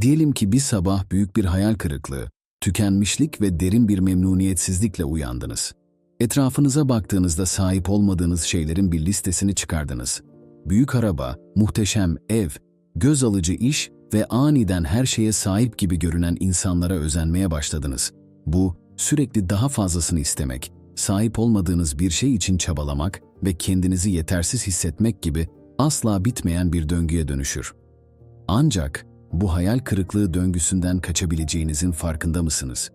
Diyelim ki bir sabah büyük bir hayal kırıklığı, tükenmişlik ve derin bir memnuniyetsizlikle uyandınız. Etrafınıza baktığınızda sahip olmadığınız şeylerin bir listesini çıkardınız. Büyük araba, muhteşem ev, göz alıcı iş ve aniden her şeye sahip gibi görünen insanlara özenmeye başladınız. Bu, sürekli daha fazlasını istemek, sahip olmadığınız bir şey için çabalamak ve kendinizi yetersiz hissetmek gibi asla bitmeyen bir döngüye dönüşür. Ancak bu hayal kırıklığı döngüsünden kaçabileceğinizin farkında mısınız?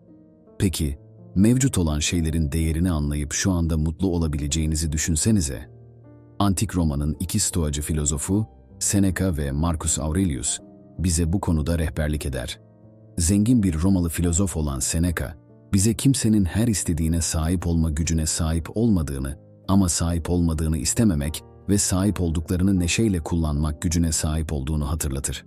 Peki, mevcut olan şeylerin değerini anlayıp şu anda mutlu olabileceğinizi düşünsenize. Antik Roma'nın iki stoacı filozofu, Seneca ve Marcus Aurelius, bize bu konuda rehberlik eder. Zengin bir Romalı filozof olan Seneca, bize kimsenin her istediğine sahip olma gücüne sahip olmadığını ama sahip olmadığını istememek ve sahip olduklarını neşeyle kullanmak gücüne sahip olduğunu hatırlatır.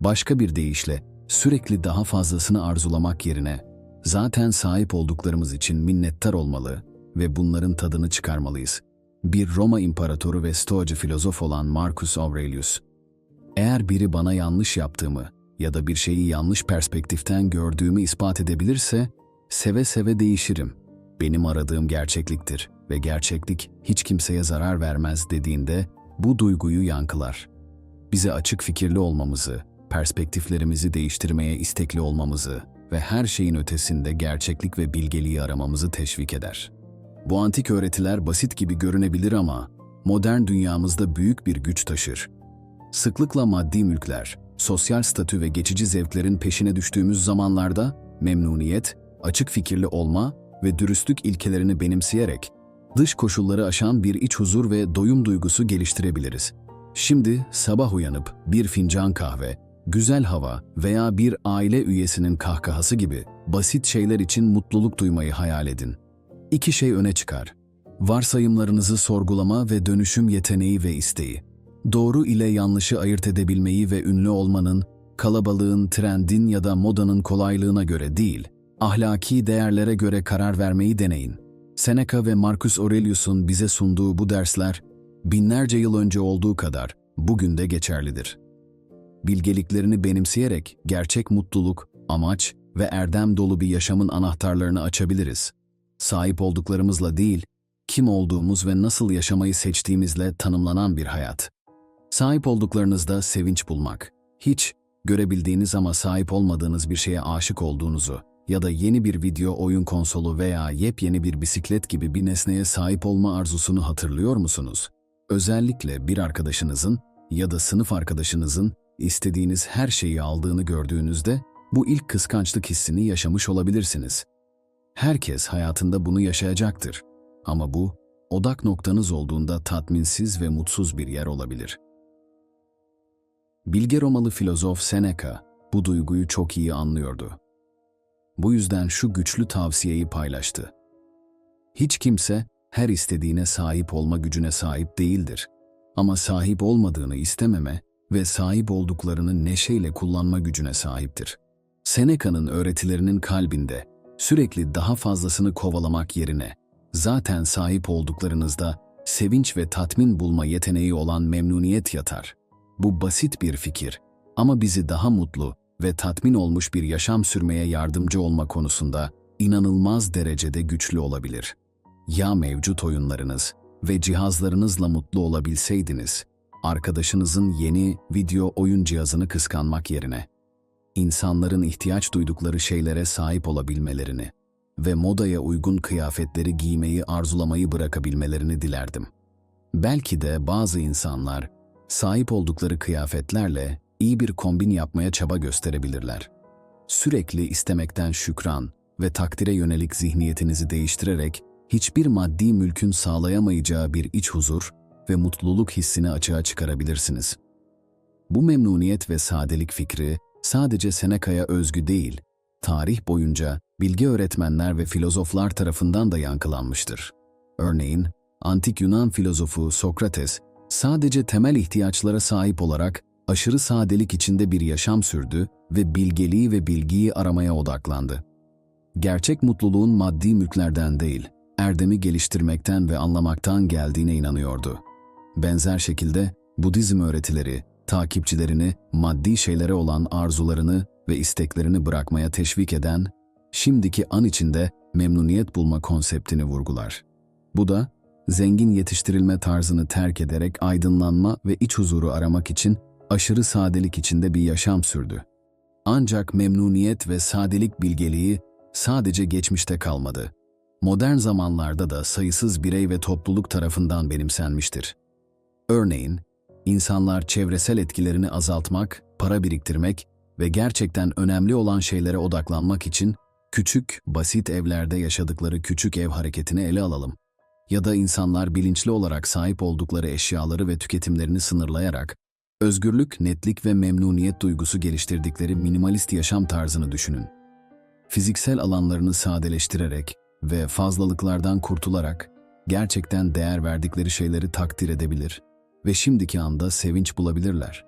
Başka bir deyişle, sürekli daha fazlasını arzulamak yerine, zaten sahip olduklarımız için minnettar olmalı ve bunların tadını çıkarmalıyız. Bir Roma imparatoru ve stoacı filozof olan Marcus Aurelius, eğer biri bana yanlış yaptığımı ya da bir şeyi yanlış perspektiften gördüğümü ispat edebilirse, seve seve değişirim. Benim aradığım gerçekliktir ve gerçeklik hiç kimseye zarar vermez dediğinde bu duyguyu yankılar. Bize açık fikirli olmamızı, perspektiflerimizi değiştirmeye istekli olmamızı ve her şeyin ötesinde gerçeklik ve bilgeliği aramamızı teşvik eder. Bu antik öğretiler basit gibi görünebilir ama modern dünyamızda büyük bir güç taşır. Sıklıkla maddi mülkler, sosyal statü ve geçici zevklerin peşine düştüğümüz zamanlarda memnuniyet, açık fikirli olma ve dürüstlük ilkelerini benimseyerek dış koşulları aşan bir iç huzur ve doyum duygusu geliştirebiliriz. Şimdi sabah uyanıp bir fincan kahve, güzel hava veya bir aile üyesinin kahkahası gibi basit şeyler için mutluluk duymayı hayal edin. İki şey öne çıkar. Varsayımlarınızı sorgulama ve dönüşüm yeteneği ve isteği. Doğru ile yanlışı ayırt edebilmeyi ve ünlü olmanın, kalabalığın, trendin ya da modanın kolaylığına göre değil, ahlaki değerlere göre karar vermeyi deneyin. Seneca ve Marcus Aurelius'un bize sunduğu bu dersler, binlerce yıl önce olduğu kadar bugün de geçerlidir. Bilgeliklerini benimseyerek gerçek mutluluk, amaç ve erdem dolu bir yaşamın anahtarlarını açabiliriz. Sahip olduklarımızla değil, kim olduğumuz ve nasıl yaşamayı seçtiğimizle tanımlanan bir hayat. Sahip olduklarınızda sevinç bulmak. Hiç görebildiğiniz ama sahip olmadığınız bir şeye aşık olduğunuzu ya da yeni bir video oyun konsolu veya yepyeni bir bisiklet gibi bir nesneye sahip olma arzusunu hatırlıyor musunuz? Özellikle bir arkadaşınızın ya da sınıf arkadaşınızın istediğiniz her şeyi aldığını gördüğünüzde bu ilk kıskançlık hissini yaşamış olabilirsiniz. Herkes hayatında bunu yaşayacaktır. Ama bu, odak noktanız olduğunda tatminsiz ve mutsuz bir yer olabilir. Bilge Romalı filozof Seneca bu duyguyu çok iyi anlıyordu. Bu yüzden şu güçlü tavsiyeyi paylaştı. Hiç kimse her istediğine sahip olma gücüne sahip değildir. Ama sahip olmadığını istememe ve sahip olduklarını neşeyle kullanma gücüne sahiptir. Seneca'nın öğretilerinin kalbinde sürekli daha fazlasını kovalamak yerine zaten sahip olduklarınızda sevinç ve tatmin bulma yeteneği olan memnuniyet yatar. Bu basit bir fikir ama bizi daha mutlu ve tatmin olmuş bir yaşam sürmeye yardımcı olma konusunda inanılmaz derecede güçlü olabilir. Ya mevcut oyunlarınız ve cihazlarınızla mutlu olabilseydiniz, arkadaşınızın yeni video oyun cihazını kıskanmak yerine, insanların ihtiyaç duydukları şeylere sahip olabilmelerini ve modaya uygun kıyafetleri giymeyi arzulamayı bırakabilmelerini dilerdim. Belki de bazı insanlar sahip oldukları kıyafetlerle iyi bir kombin yapmaya çaba gösterebilirler. Sürekli istemekten şükran ve takdire yönelik zihniyetinizi değiştirerek hiçbir maddi mülkün sağlayamayacağı bir iç huzur ve mutluluk hissini açığa çıkarabilirsiniz. Bu memnuniyet ve sadelik fikri sadece Seneca'ya özgü değil, tarih boyunca bilgi öğretmenler ve filozoflar tarafından da yankılanmıştır. Örneğin, antik Yunan filozofu Sokrates sadece temel ihtiyaçlara sahip olarak aşırı sadelik içinde bir yaşam sürdü ve bilgeliği ve bilgiyi aramaya odaklandı. Gerçek mutluluğun maddi mülklerden değil, erdemi geliştirmekten ve anlamaktan geldiğine inanıyordu. Benzer şekilde Budizm öğretileri takipçilerini maddi şeylere olan arzularını ve isteklerini bırakmaya teşvik eden, şimdiki an içinde memnuniyet bulma konseptini vurgular. Bu da zengin yetiştirilme tarzını terk ederek aydınlanma ve iç huzuru aramak için aşırı sadelik içinde bir yaşam sürdü. Ancak memnuniyet ve sadelik bilgeliği sadece geçmişte kalmadı. Modern zamanlarda da sayısız birey ve topluluk tarafından benimsenmiştir. Örneğin, insanlar çevresel etkilerini azaltmak, para biriktirmek ve gerçekten önemli olan şeylere odaklanmak için küçük, basit evlerde yaşadıkları küçük ev hareketini ele alalım. Ya da insanlar bilinçli olarak sahip oldukları eşyaları ve tüketimlerini sınırlayarak özgürlük, netlik ve memnuniyet duygusu geliştirdikleri minimalist yaşam tarzını düşünün. Fiziksel alanlarını sadeleştirerek ve fazlalıklardan kurtularak gerçekten değer verdikleri şeyleri takdir edebilir ve şimdiki anda sevinç bulabilirler.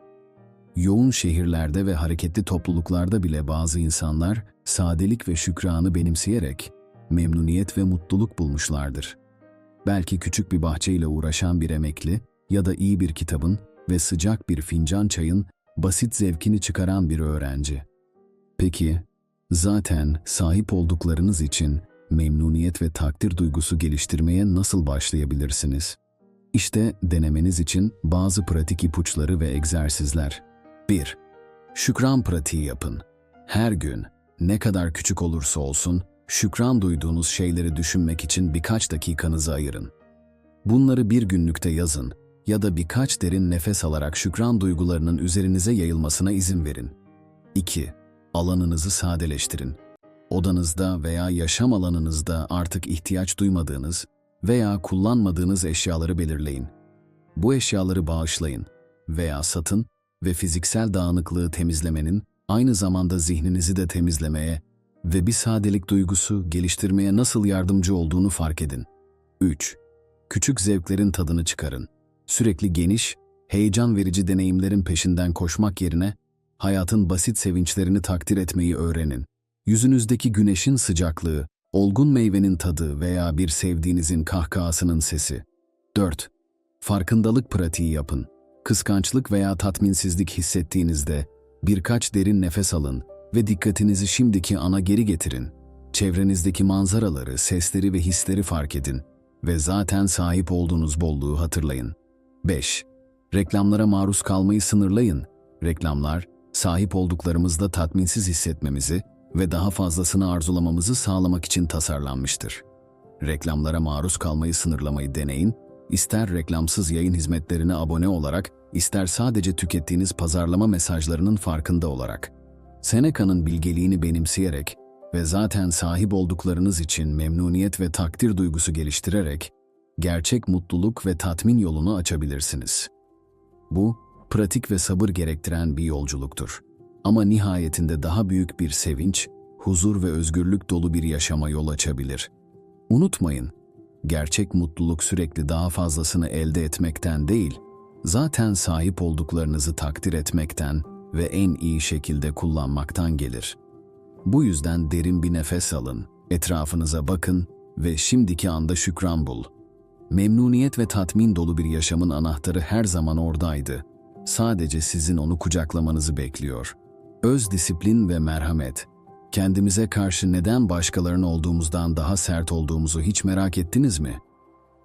Yoğun şehirlerde ve hareketli topluluklarda bile bazı insanlar sadelik ve şükranı benimseyerek memnuniyet ve mutluluk bulmuşlardır. Belki küçük bir bahçeyle uğraşan bir emekli ya da iyi bir kitabın ve sıcak bir fincan çayın basit zevkini çıkaran bir öğrenci. Peki, zaten sahip olduklarınız için memnuniyet ve takdir duygusu geliştirmeye nasıl başlayabilirsiniz? İşte denemeniz için bazı pratik ipuçları ve egzersizler. 1. Şükran pratiği yapın. Her gün, ne kadar küçük olursa olsun, şükran duyduğunuz şeyleri düşünmek için birkaç dakikanızı ayırın. Bunları bir günlükte yazın ya da birkaç derin nefes alarak şükran duygularının üzerinize yayılmasına izin verin. 2. Alanınızı sadeleştirin. Odanızda veya yaşam alanınızda artık ihtiyaç duymadığınız veya kullanmadığınız eşyaları belirleyin. Bu eşyaları bağışlayın veya satın ve fiziksel dağınıklığı temizlemenin aynı zamanda zihninizi de temizlemeye ve bir sadelik duygusu geliştirmeye nasıl yardımcı olduğunu fark edin. 3. Küçük zevklerin tadını çıkarın. Sürekli geniş, heyecan verici deneyimlerin peşinden koşmak yerine hayatın basit sevinçlerini takdir etmeyi öğrenin. Yüzünüzdeki güneşin sıcaklığı, olgun meyvenin tadı veya bir sevdiğinizin kahkahasının sesi. 4. Farkındalık pratiği yapın. Kıskançlık veya tatminsizlik hissettiğinizde birkaç derin nefes alın ve dikkatinizi şimdiki ana geri getirin. Çevrenizdeki manzaraları, sesleri ve hisleri fark edin ve zaten sahip olduğunuz bolluğu hatırlayın. 5. Reklamlara maruz kalmayı sınırlayın. Reklamlar, sahip olduklarımızda tatminsiz hissetmemizi ve daha fazlasını arzulamamızı sağlamak için tasarlanmıştır. Reklamlara maruz kalmayı sınırlamayı deneyin, ister reklamsız yayın hizmetlerine abone olarak, ister sadece tükettiğiniz pazarlama mesajlarının farkında olarak. Seneca'nın bilgeliğini benimseyerek ve zaten sahip olduklarınız için memnuniyet ve takdir duygusu geliştirerek, gerçek mutluluk ve tatmin yolunu açabilirsiniz. Bu, pratik ve sabır gerektiren bir yolculuktur. Ama nihayetinde daha büyük bir sevinç, huzur ve özgürlük dolu bir yaşama yol açabilir. Unutmayın, gerçek mutluluk sürekli daha fazlasını elde etmekten değil, zaten sahip olduklarınızı takdir etmekten ve en iyi şekilde kullanmaktan gelir. Bu yüzden derin bir nefes alın, etrafınıza bakın ve şimdiki anda şükran bul. Memnuniyet ve tatmin dolu bir yaşamın anahtarı her zaman oradaydı. Sadece sizin onu kucaklamanızı bekliyor. Öz disiplin ve merhamet. Kendimize karşı neden başkalarının olduğumuzdan daha sert olduğumuzu hiç merak ettiniz mi?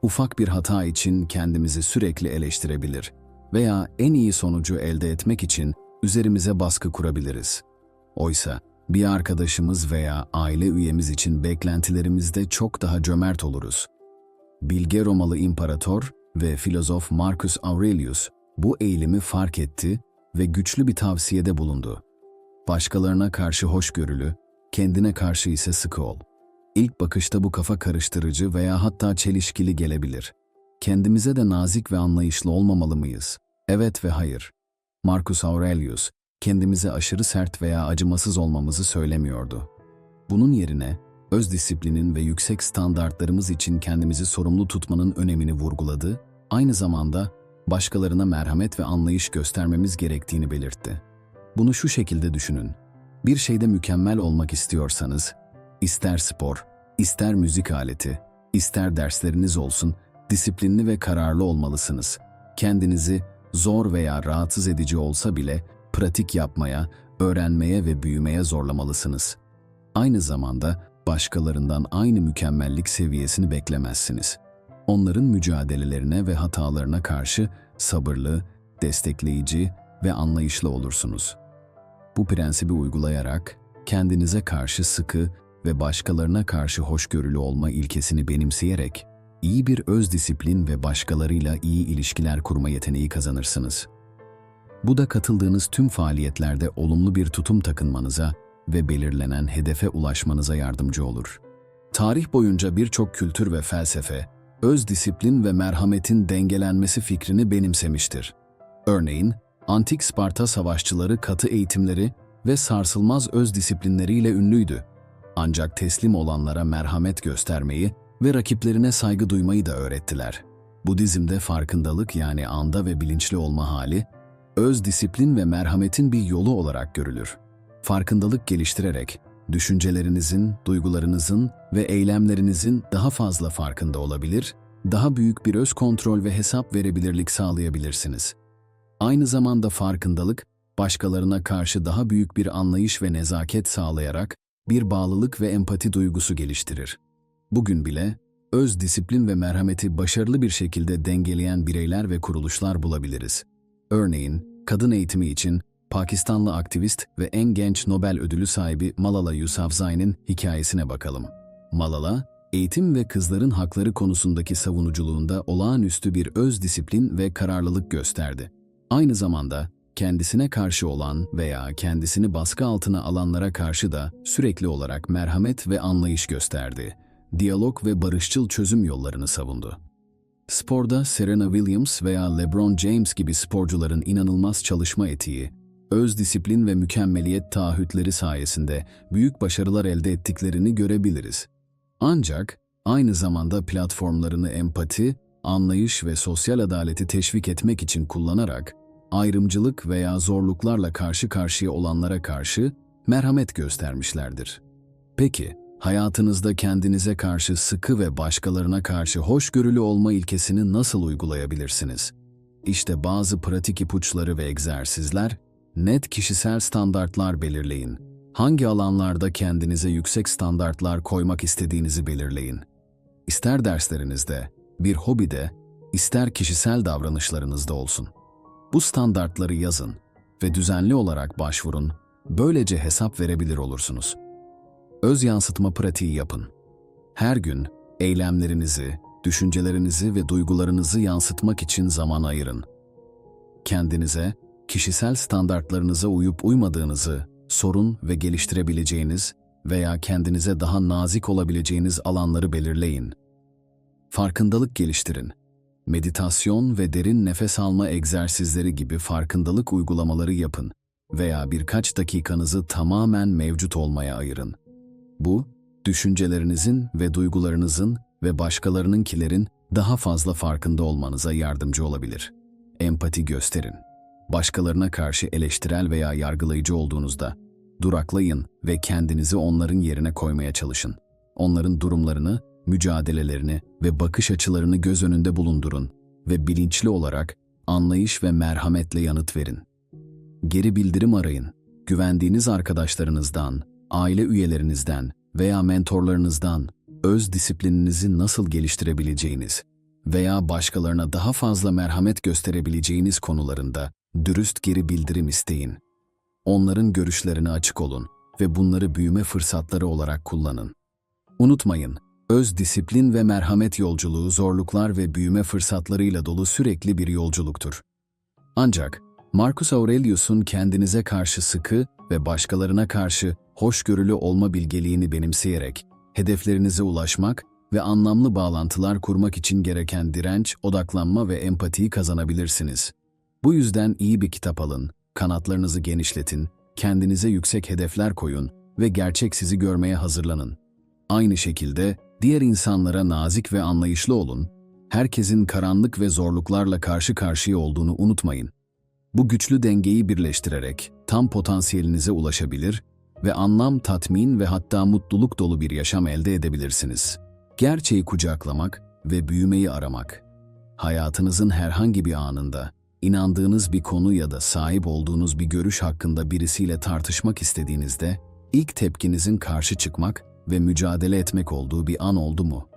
Ufak bir hata için kendimizi sürekli eleştirebilir veya en iyi sonucu elde etmek için üzerimize baskı kurabiliriz. Oysa bir arkadaşımız veya aile üyemiz için beklentilerimizde çok daha cömert oluruz. Bilge Romalı imparator ve filozof Marcus Aurelius bu eğilimi fark etti ve güçlü bir tavsiyede bulundu. Başkalarına karşı hoşgörülü, kendine karşı ise sıkı ol. İlk bakışta bu kafa karıştırıcı veya hatta çelişkili gelebilir. Kendimize de nazik ve anlayışlı olmamalı mıyız? Evet ve hayır. Marcus Aurelius, kendimize aşırı sert veya acımasız olmamızı söylemiyordu. Bunun yerine, öz disiplinin ve yüksek standartlarımız için kendimizi sorumlu tutmanın önemini vurguladı, aynı zamanda başkalarına merhamet ve anlayış göstermemiz gerektiğini belirtti. Bunu şu şekilde düşünün. Bir şeyde mükemmel olmak istiyorsanız, ister spor, ister müzik aleti, ister dersleriniz olsun, disiplinli ve kararlı olmalısınız. Kendinizi zor veya rahatsız edici olsa bile pratik yapmaya, öğrenmeye ve büyümeye zorlamalısınız. Aynı zamanda başkalarından aynı mükemmellik seviyesini beklemezsiniz. Onların mücadelelerine ve hatalarına karşı sabırlı, destekleyici ve anlayışlı olursunuz. Bu prensibi uygulayarak kendinize karşı sıkı ve başkalarına karşı hoşgörülü olma ilkesini benimseyerek iyi bir öz disiplin ve başkalarıyla iyi ilişkiler kurma yeteneği kazanırsınız. Bu da katıldığınız tüm faaliyetlerde olumlu bir tutum takınmanıza ve belirlenen hedefe ulaşmanıza yardımcı olur. Tarih boyunca birçok kültür ve felsefe, öz disiplin ve merhametin dengelenmesi fikrini benimsemiştir. Örneğin, antik Sparta savaşçıları katı eğitimleri ve sarsılmaz öz disiplinleriyle ünlüydü. Ancak teslim olanlara merhamet göstermeyi ve rakiplerine saygı duymayı da öğrettiler. Budizm'de farkındalık yani anda ve bilinçli olma hali, öz disiplin ve merhametin bir yolu olarak görülür. Farkındalık geliştirerek, düşüncelerinizin, duygularınızın ve eylemlerinizin daha fazla farkında olabilir, daha büyük bir öz kontrol ve hesap verebilirlik sağlayabilirsiniz. Aynı zamanda farkındalık, başkalarına karşı daha büyük bir anlayış ve nezaket sağlayarak bir bağlılık ve empati duygusu geliştirir. Bugün bile öz disiplin ve merhameti başarılı bir şekilde dengeleyen bireyler ve kuruluşlar bulabiliriz. Örneğin, kadın eğitimi için Pakistanlı aktivist ve en genç Nobel ödülü sahibi Malala Yousafzai'nin hikayesine bakalım. Malala, eğitim ve kızların hakları konusundaki savunuculuğunda olağanüstü bir öz disiplin ve kararlılık gösterdi. Aynı zamanda kendisine karşı olan veya kendisini baskı altına alanlara karşı da sürekli olarak merhamet ve anlayış gösterdi. Diyalog ve barışçıl çözüm yollarını savundu. Sporda Serena Williams veya LeBron James gibi sporcuların inanılmaz çalışma etiği, öz disiplin ve mükemmeliyet taahhütleri sayesinde büyük başarılar elde ettiklerini görebiliriz. Ancak aynı zamanda platformlarını empati, anlayış ve sosyal adaleti teşvik etmek için kullanarak ayrımcılık veya zorluklarla karşı karşıya olanlara karşı merhamet göstermişlerdir. Peki, hayatınızda kendinize karşı sıkı ve başkalarına karşı hoşgörülü olma ilkesini nasıl uygulayabilirsiniz? İşte bazı pratik ipuçları ve egzersizler, net kişisel standartlar belirleyin. Hangi alanlarda kendinize yüksek standartlar koymak istediğinizi belirleyin. İster derslerinizde, bir hobide, ister kişisel davranışlarınızda olsun. Bu standartları yazın ve düzenli olarak başvurun, böylece hesap verebilir olursunuz. Öz yansıtma pratiği yapın. Her gün eylemlerinizi, düşüncelerinizi ve duygularınızı yansıtmak için zaman ayırın. Kendinize, kişisel standartlarınıza uyup uymadığınızı sorun ve geliştirebileceğiniz veya kendinize daha nazik olabileceğiniz alanları belirleyin. Farkındalık geliştirin meditasyon ve derin nefes alma egzersizleri gibi farkındalık uygulamaları yapın veya birkaç dakikanızı tamamen mevcut olmaya ayırın. Bu, düşüncelerinizin ve duygularınızın ve başkalarınınkilerin daha fazla farkında olmanıza yardımcı olabilir. Empati gösterin. Başkalarına karşı eleştirel veya yargılayıcı olduğunuzda duraklayın ve kendinizi onların yerine koymaya çalışın. Onların durumlarını mücadelelerini ve bakış açılarını göz önünde bulundurun ve bilinçli olarak anlayış ve merhametle yanıt verin. Geri bildirim arayın. Güvendiğiniz arkadaşlarınızdan, aile üyelerinizden veya mentorlarınızdan öz disiplininizi nasıl geliştirebileceğiniz veya başkalarına daha fazla merhamet gösterebileceğiniz konularında dürüst geri bildirim isteyin. Onların görüşlerine açık olun ve bunları büyüme fırsatları olarak kullanın. Unutmayın, Öz disiplin ve merhamet yolculuğu zorluklar ve büyüme fırsatlarıyla dolu sürekli bir yolculuktur. Ancak Marcus Aurelius'un kendinize karşı sıkı ve başkalarına karşı hoşgörülü olma bilgeliğini benimseyerek hedeflerinize ulaşmak ve anlamlı bağlantılar kurmak için gereken direnç, odaklanma ve empatiyi kazanabilirsiniz. Bu yüzden iyi bir kitap alın, kanatlarınızı genişletin, kendinize yüksek hedefler koyun ve gerçek sizi görmeye hazırlanın. Aynı şekilde Diğer insanlara nazik ve anlayışlı olun, herkesin karanlık ve zorluklarla karşı karşıya olduğunu unutmayın. Bu güçlü dengeyi birleştirerek tam potansiyelinize ulaşabilir ve anlam, tatmin ve hatta mutluluk dolu bir yaşam elde edebilirsiniz. Gerçeği kucaklamak ve büyümeyi aramak. Hayatınızın herhangi bir anında inandığınız bir konu ya da sahip olduğunuz bir görüş hakkında birisiyle tartışmak istediğinizde ilk tepkinizin karşı çıkmak ve mücadele etmek olduğu bir an oldu mu?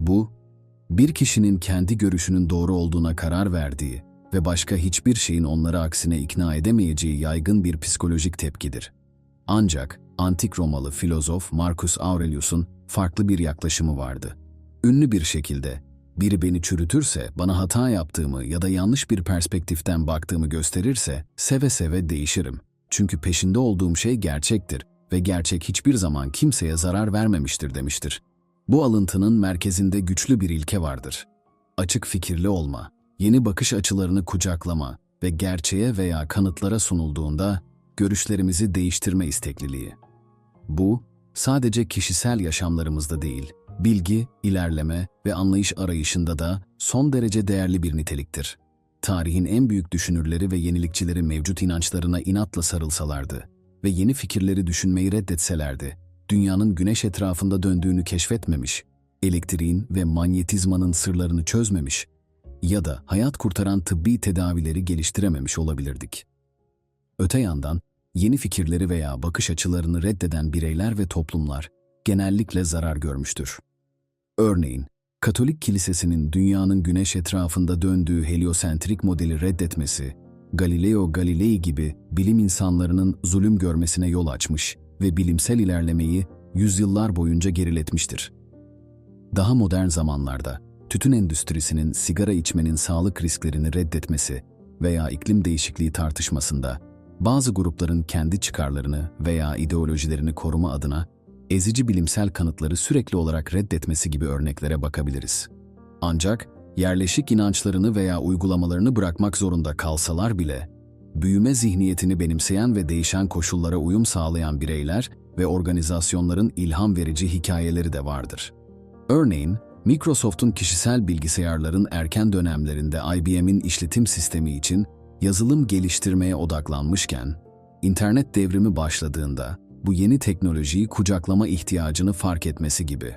Bu, bir kişinin kendi görüşünün doğru olduğuna karar verdiği ve başka hiçbir şeyin onları aksine ikna edemeyeceği yaygın bir psikolojik tepkidir. Ancak antik Romalı filozof Marcus Aurelius'un farklı bir yaklaşımı vardı. Ünlü bir şekilde biri beni çürütürse, bana hata yaptığımı ya da yanlış bir perspektiften baktığımı gösterirse seve seve değişirim. Çünkü peşinde olduğum şey gerçektir ve gerçek hiçbir zaman kimseye zarar vermemiştir demiştir. Bu alıntının merkezinde güçlü bir ilke vardır. Açık fikirli olma, yeni bakış açılarını kucaklama ve gerçeğe veya kanıtlara sunulduğunda görüşlerimizi değiştirme istekliliği. Bu, sadece kişisel yaşamlarımızda değil, bilgi, ilerleme ve anlayış arayışında da son derece değerli bir niteliktir. Tarihin en büyük düşünürleri ve yenilikçileri mevcut inançlarına inatla sarılsalardı ve yeni fikirleri düşünmeyi reddetselerdi, dünyanın güneş etrafında döndüğünü keşfetmemiş, elektriğin ve manyetizmanın sırlarını çözmemiş ya da hayat kurtaran tıbbi tedavileri geliştirememiş olabilirdik. Öte yandan, yeni fikirleri veya bakış açılarını reddeden bireyler ve toplumlar genellikle zarar görmüştür. Örneğin, Katolik Kilisesi'nin dünyanın güneş etrafında döndüğü heliosentrik modeli reddetmesi, Galileo Galilei gibi bilim insanlarının zulüm görmesine yol açmış ve bilimsel ilerlemeyi yüzyıllar boyunca geriletmiştir. Daha modern zamanlarda tütün endüstrisinin sigara içmenin sağlık risklerini reddetmesi veya iklim değişikliği tartışmasında bazı grupların kendi çıkarlarını veya ideolojilerini koruma adına ezici bilimsel kanıtları sürekli olarak reddetmesi gibi örneklere bakabiliriz. Ancak yerleşik inançlarını veya uygulamalarını bırakmak zorunda kalsalar bile, büyüme zihniyetini benimseyen ve değişen koşullara uyum sağlayan bireyler ve organizasyonların ilham verici hikayeleri de vardır. Örneğin, Microsoft'un kişisel bilgisayarların erken dönemlerinde IBM'in işletim sistemi için yazılım geliştirmeye odaklanmışken, internet devrimi başladığında bu yeni teknolojiyi kucaklama ihtiyacını fark etmesi gibi.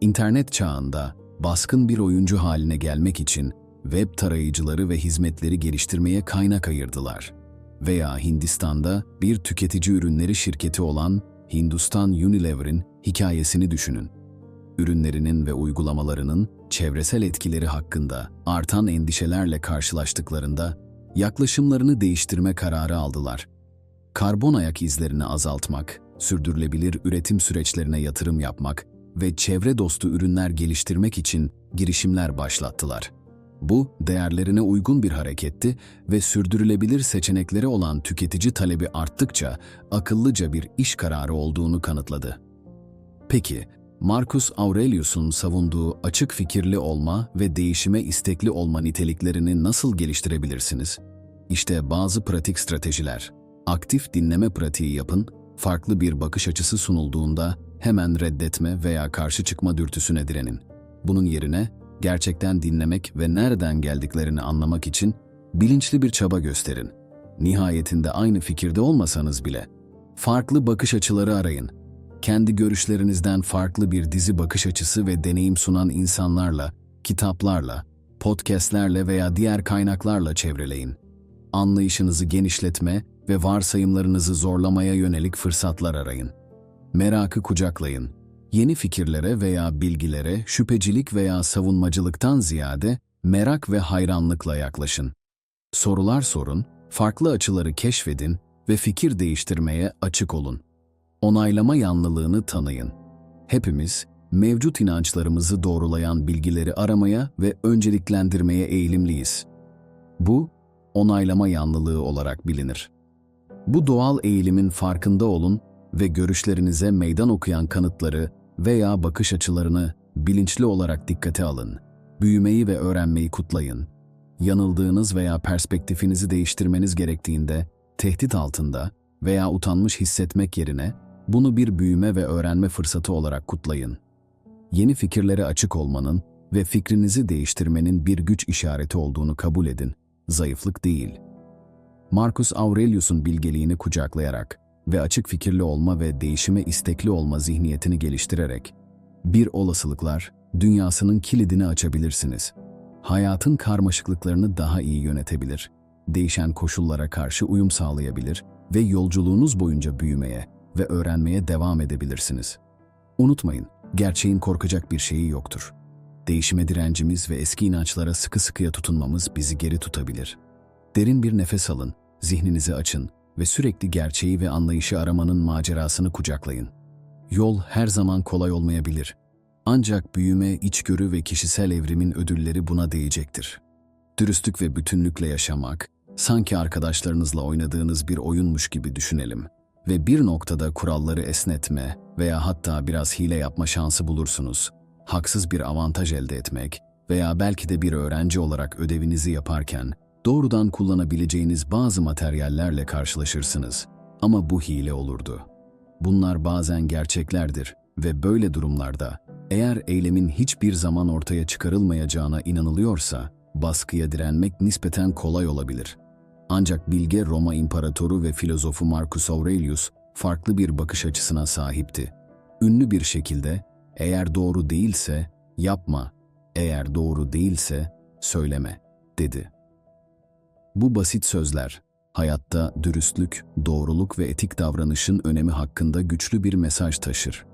İnternet çağında baskın bir oyuncu haline gelmek için web tarayıcıları ve hizmetleri geliştirmeye kaynak ayırdılar. Veya Hindistan'da bir tüketici ürünleri şirketi olan Hindustan Unilever'in hikayesini düşünün. Ürünlerinin ve uygulamalarının çevresel etkileri hakkında artan endişelerle karşılaştıklarında yaklaşımlarını değiştirme kararı aldılar. Karbon ayak izlerini azaltmak, sürdürülebilir üretim süreçlerine yatırım yapmak ve çevre dostu ürünler geliştirmek için girişimler başlattılar. Bu, değerlerine uygun bir hareketti ve sürdürülebilir seçenekleri olan tüketici talebi arttıkça akıllıca bir iş kararı olduğunu kanıtladı. Peki, Marcus Aurelius'un savunduğu açık fikirli olma ve değişime istekli olma niteliklerini nasıl geliştirebilirsiniz? İşte bazı pratik stratejiler. Aktif dinleme pratiği yapın, farklı bir bakış açısı sunulduğunda hemen reddetme veya karşı çıkma dürtüsüne direnin. Bunun yerine gerçekten dinlemek ve nereden geldiklerini anlamak için bilinçli bir çaba gösterin. Nihayetinde aynı fikirde olmasanız bile farklı bakış açıları arayın. Kendi görüşlerinizden farklı bir dizi bakış açısı ve deneyim sunan insanlarla, kitaplarla, podcastlerle veya diğer kaynaklarla çevreleyin. Anlayışınızı genişletme ve varsayımlarınızı zorlamaya yönelik fırsatlar arayın. Merakı kucaklayın. Yeni fikirlere veya bilgilere şüphecilik veya savunmacılıktan ziyade merak ve hayranlıkla yaklaşın. Sorular sorun, farklı açıları keşfedin ve fikir değiştirmeye açık olun. Onaylama yanlılığını tanıyın. Hepimiz mevcut inançlarımızı doğrulayan bilgileri aramaya ve önceliklendirmeye eğilimliyiz. Bu, onaylama yanlılığı olarak bilinir. Bu doğal eğilimin farkında olun ve görüşlerinize meydan okuyan kanıtları veya bakış açılarını bilinçli olarak dikkate alın. Büyümeyi ve öğrenmeyi kutlayın. Yanıldığınız veya perspektifinizi değiştirmeniz gerektiğinde tehdit altında veya utanmış hissetmek yerine bunu bir büyüme ve öğrenme fırsatı olarak kutlayın. Yeni fikirlere açık olmanın ve fikrinizi değiştirmenin bir güç işareti olduğunu kabul edin, zayıflık değil. Marcus Aurelius'un bilgeliğini kucaklayarak ve açık fikirli olma ve değişime istekli olma zihniyetini geliştirerek bir olasılıklar dünyasının kilidini açabilirsiniz. hayatın karmaşıklıklarını daha iyi yönetebilir, değişen koşullara karşı uyum sağlayabilir ve yolculuğunuz boyunca büyümeye ve öğrenmeye devam edebilirsiniz. Unutmayın, gerçeğin korkacak bir şeyi yoktur. Değişime direncimiz ve eski inançlara sıkı sıkıya tutunmamız bizi geri tutabilir. Derin bir nefes alın, zihninizi açın ve sürekli gerçeği ve anlayışı aramanın macerasını kucaklayın. Yol her zaman kolay olmayabilir. Ancak büyüme, içgörü ve kişisel evrimin ödülleri buna değecektir. Dürüstlük ve bütünlükle yaşamak, sanki arkadaşlarınızla oynadığınız bir oyunmuş gibi düşünelim ve bir noktada kuralları esnetme veya hatta biraz hile yapma şansı bulursunuz. Haksız bir avantaj elde etmek veya belki de bir öğrenci olarak ödevinizi yaparken doğrudan kullanabileceğiniz bazı materyallerle karşılaşırsınız. Ama bu hile olurdu. Bunlar bazen gerçeklerdir ve böyle durumlarda eğer eylemin hiçbir zaman ortaya çıkarılmayacağına inanılıyorsa baskıya direnmek nispeten kolay olabilir. Ancak bilge Roma İmparatoru ve filozofu Marcus Aurelius farklı bir bakış açısına sahipti. Ünlü bir şekilde eğer doğru değilse yapma, eğer doğru değilse söyleme dedi. Bu basit sözler hayatta dürüstlük, doğruluk ve etik davranışın önemi hakkında güçlü bir mesaj taşır.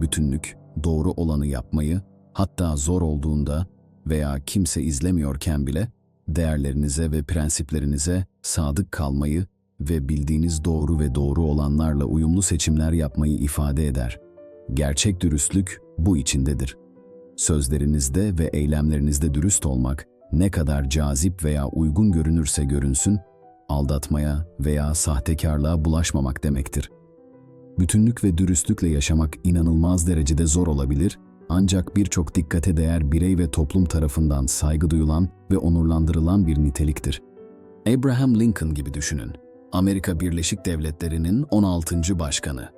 Bütünlük, doğru olanı yapmayı, hatta zor olduğunda veya kimse izlemiyorken bile değerlerinize ve prensiplerinize sadık kalmayı ve bildiğiniz doğru ve doğru olanlarla uyumlu seçimler yapmayı ifade eder. Gerçek dürüstlük bu içindedir. Sözlerinizde ve eylemlerinizde dürüst olmak ne kadar cazip veya uygun görünürse görünsün, aldatmaya veya sahtekarlığa bulaşmamak demektir. Bütünlük ve dürüstlükle yaşamak inanılmaz derecede zor olabilir ancak birçok dikkate değer birey ve toplum tarafından saygı duyulan ve onurlandırılan bir niteliktir. Abraham Lincoln gibi düşünün. Amerika Birleşik Devletleri'nin 16. başkanı.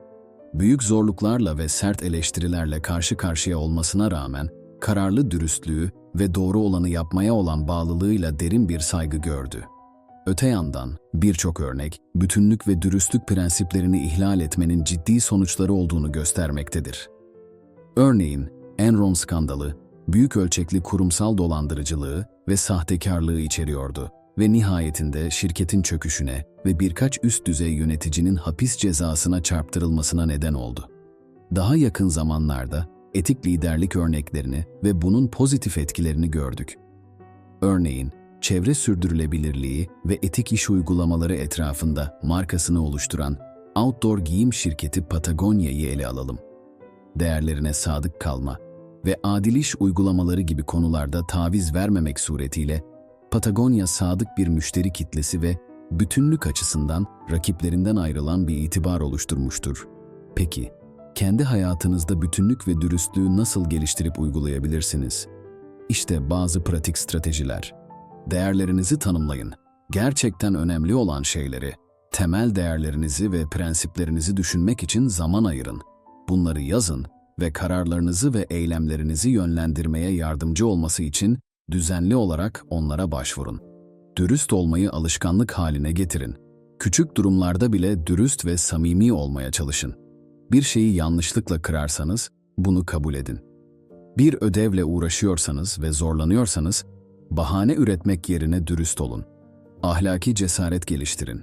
Büyük zorluklarla ve sert eleştirilerle karşı karşıya olmasına rağmen kararlı dürüstlüğü ve doğru olanı yapmaya olan bağlılığıyla derin bir saygı gördü. Öte yandan birçok örnek bütünlük ve dürüstlük prensiplerini ihlal etmenin ciddi sonuçları olduğunu göstermektedir. Örneğin Enron skandalı büyük ölçekli kurumsal dolandırıcılığı ve sahtekarlığı içeriyordu ve nihayetinde şirketin çöküşüne ve birkaç üst düzey yöneticinin hapis cezasına çarptırılmasına neden oldu. Daha yakın zamanlarda etik liderlik örneklerini ve bunun pozitif etkilerini gördük. Örneğin, çevre sürdürülebilirliği ve etik iş uygulamaları etrafında markasını oluşturan outdoor giyim şirketi Patagonia'yı ele alalım. Değerlerine sadık kalma ve adil iş uygulamaları gibi konularda taviz vermemek suretiyle Patagonya sadık bir müşteri kitlesi ve bütünlük açısından rakiplerinden ayrılan bir itibar oluşturmuştur. Peki, kendi hayatınızda bütünlük ve dürüstlüğü nasıl geliştirip uygulayabilirsiniz? İşte bazı pratik stratejiler. Değerlerinizi tanımlayın. Gerçekten önemli olan şeyleri, temel değerlerinizi ve prensiplerinizi düşünmek için zaman ayırın. Bunları yazın ve kararlarınızı ve eylemlerinizi yönlendirmeye yardımcı olması için düzenli olarak onlara başvurun. Dürüst olmayı alışkanlık haline getirin. Küçük durumlarda bile dürüst ve samimi olmaya çalışın. Bir şeyi yanlışlıkla kırarsanız bunu kabul edin. Bir ödevle uğraşıyorsanız ve zorlanıyorsanız bahane üretmek yerine dürüst olun. Ahlaki cesaret geliştirin.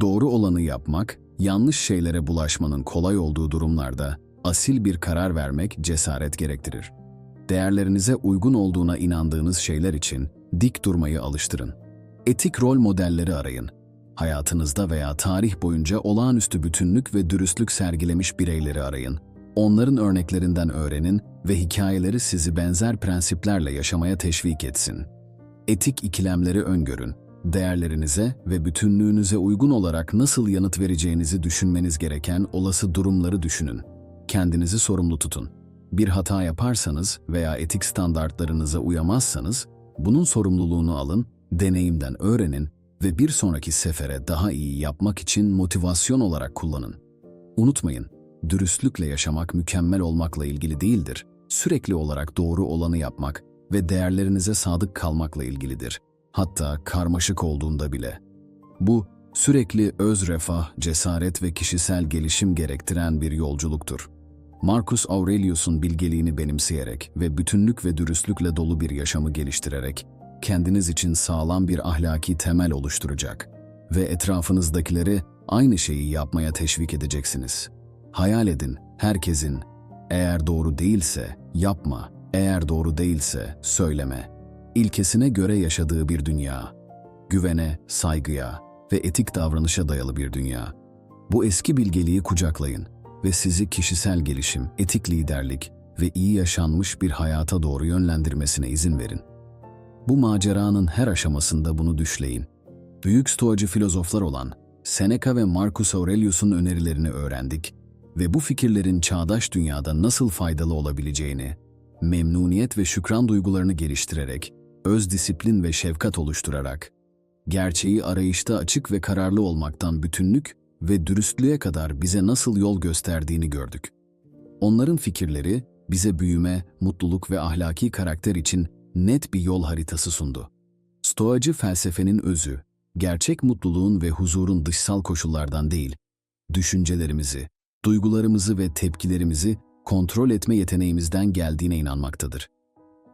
Doğru olanı yapmak, yanlış şeylere bulaşmanın kolay olduğu durumlarda asil bir karar vermek cesaret gerektirir. Değerlerinize uygun olduğuna inandığınız şeyler için dik durmayı alıştırın. Etik rol modelleri arayın. Hayatınızda veya tarih boyunca olağanüstü bütünlük ve dürüstlük sergilemiş bireyleri arayın. Onların örneklerinden öğrenin ve hikayeleri sizi benzer prensiplerle yaşamaya teşvik etsin. Etik ikilemleri öngörün. Değerlerinize ve bütünlüğünüze uygun olarak nasıl yanıt vereceğinizi düşünmeniz gereken olası durumları düşünün. Kendinizi sorumlu tutun. Bir hata yaparsanız veya etik standartlarınıza uyamazsanız, bunun sorumluluğunu alın, deneyimden öğrenin ve bir sonraki sefere daha iyi yapmak için motivasyon olarak kullanın. Unutmayın, dürüstlükle yaşamak mükemmel olmakla ilgili değildir. Sürekli olarak doğru olanı yapmak ve değerlerinize sadık kalmakla ilgilidir. Hatta karmaşık olduğunda bile. Bu, sürekli öz refah, cesaret ve kişisel gelişim gerektiren bir yolculuktur. Marcus Aurelius'un bilgeliğini benimseyerek ve bütünlük ve dürüstlükle dolu bir yaşamı geliştirerek kendiniz için sağlam bir ahlaki temel oluşturacak ve etrafınızdakileri aynı şeyi yapmaya teşvik edeceksiniz. Hayal edin, herkesin eğer doğru değilse yapma, eğer doğru değilse söyleme. İlkesine göre yaşadığı bir dünya. Güvene, saygıya ve etik davranışa dayalı bir dünya. Bu eski bilgeliği kucaklayın ve sizi kişisel gelişim, etik liderlik ve iyi yaşanmış bir hayata doğru yönlendirmesine izin verin. Bu maceranın her aşamasında bunu düşleyin. Büyük stoacı filozoflar olan Seneca ve Marcus Aurelius'un önerilerini öğrendik ve bu fikirlerin çağdaş dünyada nasıl faydalı olabileceğini, memnuniyet ve şükran duygularını geliştirerek, öz disiplin ve şefkat oluşturarak, gerçeği arayışta açık ve kararlı olmaktan bütünlük ve dürüstlüğe kadar bize nasıl yol gösterdiğini gördük. Onların fikirleri bize büyüme, mutluluk ve ahlaki karakter için net bir yol haritası sundu. Stoacı felsefenin özü, gerçek mutluluğun ve huzurun dışsal koşullardan değil, düşüncelerimizi, duygularımızı ve tepkilerimizi kontrol etme yeteneğimizden geldiğine inanmaktadır.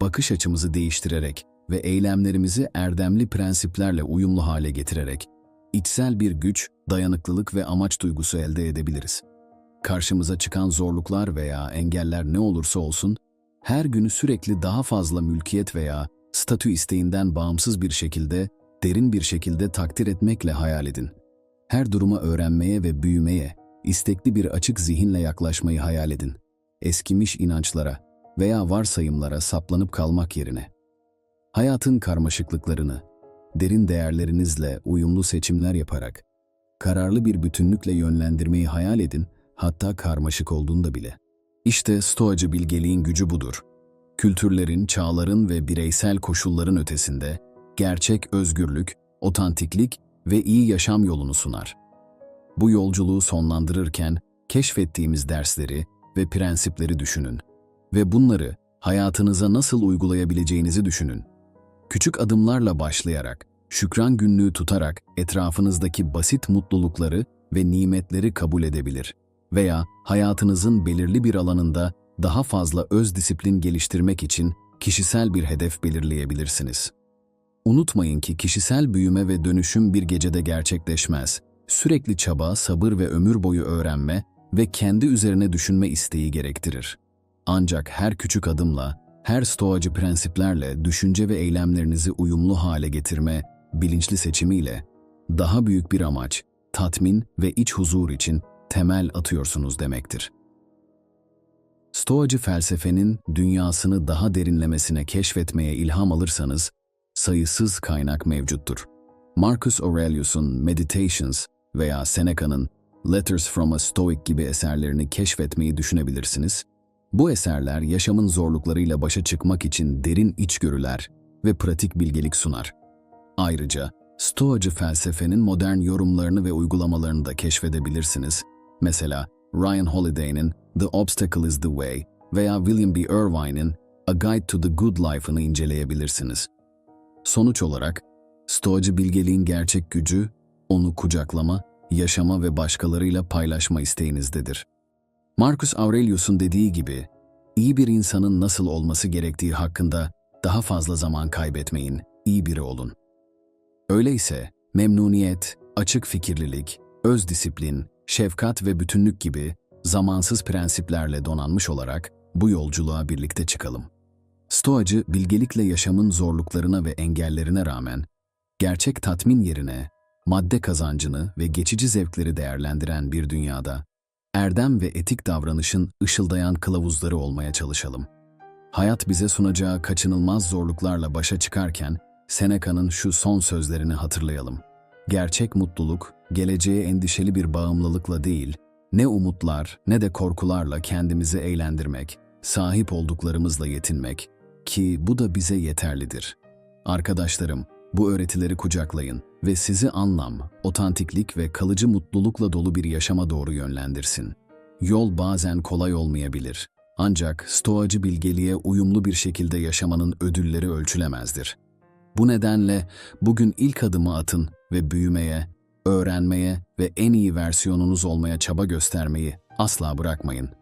Bakış açımızı değiştirerek ve eylemlerimizi erdemli prensiplerle uyumlu hale getirerek içsel bir güç, dayanıklılık ve amaç duygusu elde edebiliriz. Karşımıza çıkan zorluklar veya engeller ne olursa olsun, her günü sürekli daha fazla mülkiyet veya statü isteğinden bağımsız bir şekilde, derin bir şekilde takdir etmekle hayal edin. Her duruma öğrenmeye ve büyümeye, istekli bir açık zihinle yaklaşmayı hayal edin. Eskimiş inançlara veya varsayımlara saplanıp kalmak yerine. Hayatın karmaşıklıklarını, derin değerlerinizle uyumlu seçimler yaparak, kararlı bir bütünlükle yönlendirmeyi hayal edin, hatta karmaşık olduğunda bile. İşte stoacı bilgeliğin gücü budur. Kültürlerin, çağların ve bireysel koşulların ötesinde gerçek özgürlük, otantiklik ve iyi yaşam yolunu sunar. Bu yolculuğu sonlandırırken keşfettiğimiz dersleri ve prensipleri düşünün ve bunları hayatınıza nasıl uygulayabileceğinizi düşünün. Küçük adımlarla başlayarak, şükran günlüğü tutarak etrafınızdaki basit mutlulukları ve nimetleri kabul edebilir veya hayatınızın belirli bir alanında daha fazla öz disiplin geliştirmek için kişisel bir hedef belirleyebilirsiniz. Unutmayın ki kişisel büyüme ve dönüşüm bir gecede gerçekleşmez. Sürekli çaba, sabır ve ömür boyu öğrenme ve kendi üzerine düşünme isteği gerektirir. Ancak her küçük adımla, her stoacı prensiplerle düşünce ve eylemlerinizi uyumlu hale getirme, bilinçli seçimiyle, daha büyük bir amaç, tatmin ve iç huzur için temel atıyorsunuz demektir. Stoacı felsefenin dünyasını daha derinlemesine keşfetmeye ilham alırsanız, sayısız kaynak mevcuttur. Marcus Aurelius'un Meditations veya Seneca'nın Letters from a Stoic gibi eserlerini keşfetmeyi düşünebilirsiniz. Bu eserler yaşamın zorluklarıyla başa çıkmak için derin içgörüler ve pratik bilgelik sunar. Ayrıca Stoacı felsefenin modern yorumlarını ve uygulamalarını da keşfedebilirsiniz. Mesela Ryan Holiday'nin The Obstacle is the Way veya William B. Irvine'in A Guide to the Good Life'ını inceleyebilirsiniz. Sonuç olarak, Stoacı bilgeliğin gerçek gücü, onu kucaklama, yaşama ve başkalarıyla paylaşma isteğinizdedir. Marcus Aurelius'un dediği gibi, iyi bir insanın nasıl olması gerektiği hakkında daha fazla zaman kaybetmeyin, iyi biri olun. Öyleyse memnuniyet, açık fikirlilik, öz disiplin, şefkat ve bütünlük gibi zamansız prensiplerle donanmış olarak bu yolculuğa birlikte çıkalım. Stoacı bilgelikle yaşamın zorluklarına ve engellerine rağmen gerçek tatmin yerine madde kazancını ve geçici zevkleri değerlendiren bir dünyada erdem ve etik davranışın ışıldayan kılavuzları olmaya çalışalım. Hayat bize sunacağı kaçınılmaz zorluklarla başa çıkarken Seneca'nın şu son sözlerini hatırlayalım. Gerçek mutluluk, geleceğe endişeli bir bağımlılıkla değil, ne umutlar ne de korkularla kendimizi eğlendirmek, sahip olduklarımızla yetinmek ki bu da bize yeterlidir. Arkadaşlarım, bu öğretileri kucaklayın ve sizi anlam, otantiklik ve kalıcı mutlulukla dolu bir yaşama doğru yönlendirsin. Yol bazen kolay olmayabilir. Ancak stoacı bilgeliğe uyumlu bir şekilde yaşamanın ödülleri ölçülemezdir. Bu nedenle bugün ilk adımı atın ve büyümeye, öğrenmeye ve en iyi versiyonunuz olmaya çaba göstermeyi asla bırakmayın.